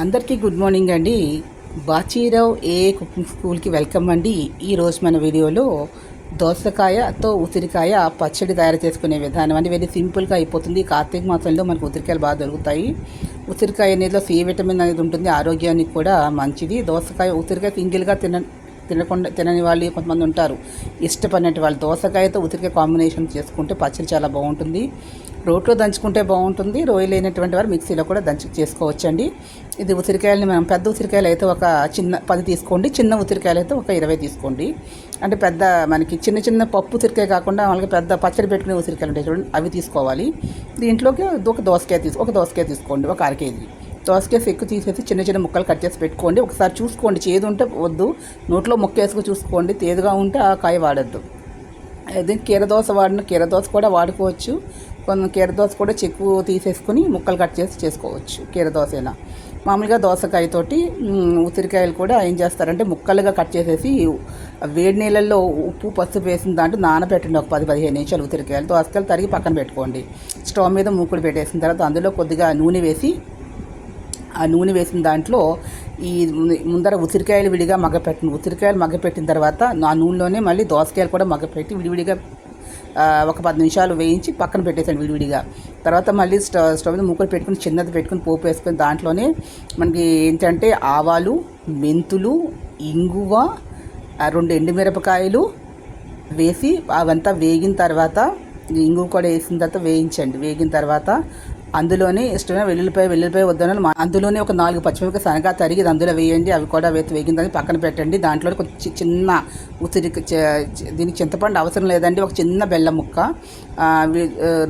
అందరికీ good morning అండి. బాచీరావు ఏ cooking స్కూల్కి వెల్కమ్ అండి. ఈరోజు మన వీడియోలో దోసకాయతో ఉసిరికాయ పచ్చడి తయారు చేసుకునే విధానం అండి. వెరీ సింపుల్గా అయిపోతుంది. కార్తీక మాసంలో మనకు ఉసిరికాయలు బాగా దొరుకుతాయి. ఉసిరికాయ అనేది సి విటమిన్ అనేది ఉంటుంది. ఆరోగ్యానికి కూడా మంచిది. దోసకాయ ఉసిరికాయ సింగిల్గా తిన తినకుండా తినని వాళ్ళు కొంతమంది ఉంటారు. ఇష్టపడినట్టు వాళ్ళు దోసకాయతో ఉసిరికాయ కాంబినేషన్ చేసుకుంటే పచ్చడి చాలా బాగుంటుంది. రోట్లో దంచుకుంటే బాగుంటుంది. రోయి లేనటువంటి వారు మిక్సీలో కూడా దంచి చేసుకోవచ్చండి. ఇది ఉసిరికాయలని మనం పెద్ద ఉసిరికాయలు అయితే ఒక చిన్న పది తీసుకోండి. చిన్న ఉసిరికాయలు అయితే ఒక ఇరవై తీసుకోండి. అంటే పెద్ద మనకి చిన్న చిన్న పప్పు ఉసిరికాయ కాకుండా మనకి పెద్ద పచ్చడి పెట్టుకునే ఉసిరికాయలు ఉంటాయి చూడండి. అవి తీసుకోవాలి. దీంట్లోకి ఒక దోసకాయ తీసు ఒక దోసకాయ తీసుకోండి. ఒక అర కేజీ. దోసకాయ సెక్కు తీసేసి చిన్న చిన్న ముక్కలు కట్ చేసి పెట్టుకోండి. ఒకసారి చూసుకోండి. చేదు ఉంటే వద్దు. నోట్లో ముక్క వేసుకు చూసుకోండి. తేదుగా ఉంటే ఆ కాయ వాడద్దు. అదే కీరదోస వాడిన కీరదోస కూడా వాడుకోవచ్చు. కొంచెం కీరదోస కూడా చెక్కు తీసేసుకుని ముక్కలు కట్ చేసి చేసుకోవచ్చు కీరదోసైనా మామూలుగా దోసకాయతోటి ఉసిరికాయలు కూడా ఏం చేస్తారంటే ముక్కలుగా కట్ చేసేసి వేడి నీళ్ళల్లో ఉప్పు పసుపు వేసిన దాంట్లో నానబెట్టండి ఒక పది పదిహేను నిమిషాలు ఉసిరికాయలు. దోసకాయలు తరిగి పక్కన పెట్టుకోండి. స్టవ్ మీద మూకుడు పెట్టేసిన తర్వాత అందులో కొద్దిగా నూనె వేసి ఆ నూనె వేసిన దాంట్లో ఈ ముందర ఉసిరికాయలు విడిగా మగ్గపెట్టండి ఉసిరికాయలు మగ్గపెట్టిన తర్వాత ఆ నూనెలోనే మళ్ళీ దోసకాయలు కూడా మగ్గపెట్టి విడివిడిగా ఒక పది నిమిషాలు వేయించి పక్కన పెట్టేసాను విడివిడిగా. తర్వాత మళ్ళీ స్టవ్ స్టవ్ మీద ముక్కలు పెట్టుకుని చిన్నది పెట్టుకుని పోపు వేసుకుని దాంట్లోనే మనకి ఏంటంటే ఆవాలు మెంతులు ఇంగువ రెండు ఎండుమిరపకాయలు వేసి అవంతా వేగిన తర్వాత ఇంగు కూడా వేసిన తర్వాత వేయించండి. వేగిన తర్వాత అందులోనే ఇష్టమైన వెల్లుల్లిపాయ వెల్లుల్లిపాయ వద్దన అందులోనే ఒక నాలుగు పచ్చిమిరపకాయ సనగా తరిగి అందులో వేయండి. అవి కూడా వేసి వేగిన తర్వాత పక్కన పెట్టండి. దాంట్లో ఒక చిన్న ఉసిరి దీనికి చింతపండు అవసరం లేదండి. ఒక చిన్న బెల్లం ముక్క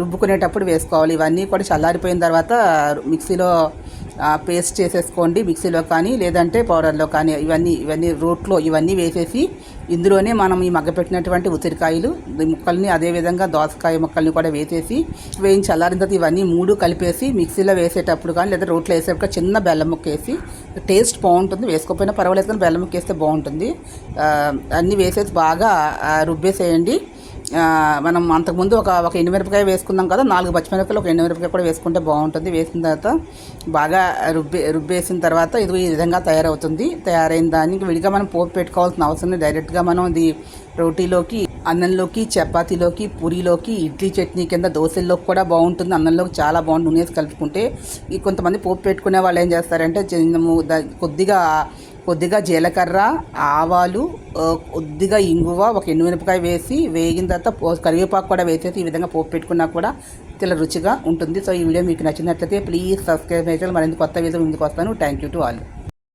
రుబ్బుకునేటప్పుడు వేసుకోవాలి. ఇవన్నీ కూడా చల్లారిపోయిన తర్వాత మిక్సీలో పేస్ట్ చేసేసుకోండి మిక్సీలో కానీ లేదంటే పౌడర్లో కానీ ఇవన్నీ ఇవన్నీ రోట్లో ఇవన్నీ వేసేసి ఇందులోనే మనం ఈ మగ్గపెట్టినటువంటి ఉసిరికాయలు ముక్కల్ని అదేవిధంగా దోసకాయ ముక్కల్ని కూడా వేసేసి వేయించి చల్లారిన తర్వాత ఇవన్నీ మూడు కలిపేసి మిక్సీలో వేసేటప్పుడు కానీ లేదా రోట్లో వేసేటప్పుడు చిన్న బెల్లం ముక్క వేసి టేస్ట్ బాగుంటుంది. వేసుకోకపోయినా పర్వాలేదు కానీ బెల్లం ముక్క వేస్తే బాగుంటుంది. అన్నీ వేసేసి బాగా రుబ్బేసేయండి. మనం అంతకుముందు ఒక ఒక ఎండుమిరపకాయ వేసుకుందాం కదా నాలుగు పచ్చిమిరపకాయలు ఒక ఎండుమిరపకాయ కూడా వేసుకుంటే బాగుంటుంది. వేసిన తర్వాత బాగా రుబ్బే రుబ్బేసిన తర్వాత ఇది ఈ విధంగా తయారవుతుంది. తయారైన దానికి విడిగా మనం పోపు పెట్టుకోవాల్సిన అవసరం లేదు. డైరెక్ట్గా మనం ఇది రోటీలోకి అన్నంలోకి చపాతీలోకి పూరీలోకి ఇడ్లీ చట్నీ కింద దోశల్లోకి కూడా బాగుంటుంది. అన్నంలోకి చాలా బాగుంటుంది. నూనె కలుపుకుంటే ఈ కొంతమంది పోపు పెట్టుకునే వాళ్ళు ఏం చేస్తారంటే కొద్దిగా కొద్దిగా జీలకర్ర ఆవాలు కొద్దిగా ఇంగువ ఒక ఎండుమిరపకాయ వేసి వేగిన తర్వాత కరివేపాకు కూడా వేసేసి ఈ విధంగా పోపు పెట్టుకున్నా కూడా చాలా రుచిగా ఉంటుంది. సో ఈ వీడియో మీకు నచ్చినట్లయితే ప్లీజ్ సబ్స్క్రైబ్ చేయాలి మరింత కొత్త వీడియో ముందుకు వస్తాను. Thank you to all